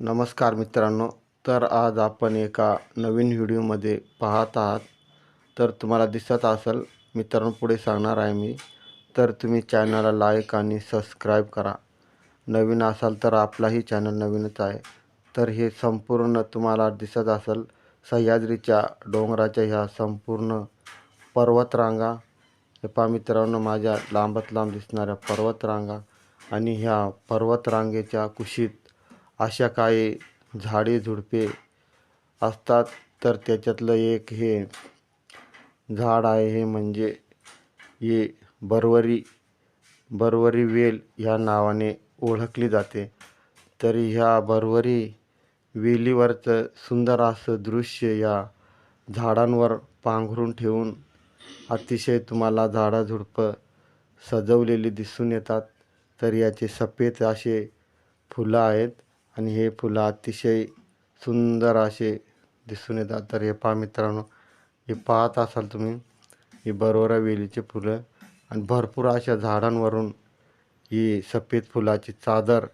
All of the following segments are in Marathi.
नमस्कार मित्रांनो. तर आज आपण एका नवीन व्हिडिओमध्ये पाहत आहात. तर तुम्हाला दिसत असेल मित्रांनो पुढे सांगणार आहे मी. तर तुम्ही चॅनलला लाईक आणि सबस्क्राईब करा. नवीन असाल तर आपलाही चॅनल नवीनच आहे. तर हे संपूर्ण तुम्हाला दिसत असेल सह्याद्रीच्या डोंगराच्या ह्या संपूर्ण पर्वतरांगा. हे पहा मित्रांनो माझ्या लांबत लांब दिसणाऱ्या पर्वतरांगा आणि ह्या पर्वतरांगेच्या कुशीत अशा काही झाडे झुडपे असतात तर त्याच्यातलं एक हे झाड आहे हे म्हणजे हे बरवरी. बरवरी वेल ह्या नावाने ओळखली जाते. तर ह्या बरवरी वेलीवरचं सुंदर असं दृश्य या झाडांवर पांघरून ठेवून अतिशय तुम्हाला झाडाझुडपं सजवलेली दिसून येतात. तर याचे सफेद असे फुलं आहेत. आणि हे फुलं अतिशय सुंदर असे दिसून येतात. तर हे पहा मित्रांनो हे पाहत असाल तुम्ही ही बरोरा वेलीचे फुलं आणि भरपूर अशा झाडांवरून ही सफेद फुलाची चादर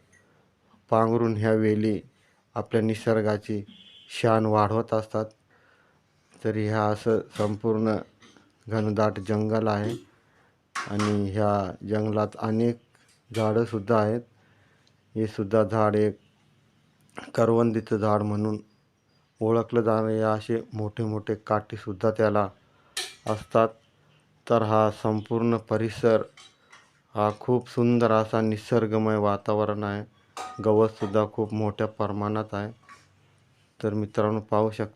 पांघरून ह्या वेली आपल्या निसर्गाची शान वाढवत असतात. तर ह्या असं संपूर्ण घनदाट जंगल आहे आणि ह्या जंगलात अनेक झाडंसुद्धा आहेत. हे सुद्धा झाड एक करवंदीचं झाड म्हणून ओळखलं जाणारे असे मोठे मोठे काठीसुद्धा त्याला असतात. तर हा संपूर्ण परिसर हा खूप सुंदर असा निसर्गमय वातावरण आहे. गवतसुद्धा खूप मोठ्या प्रमाणात आहे. तर मित्रांनो पाहू शकता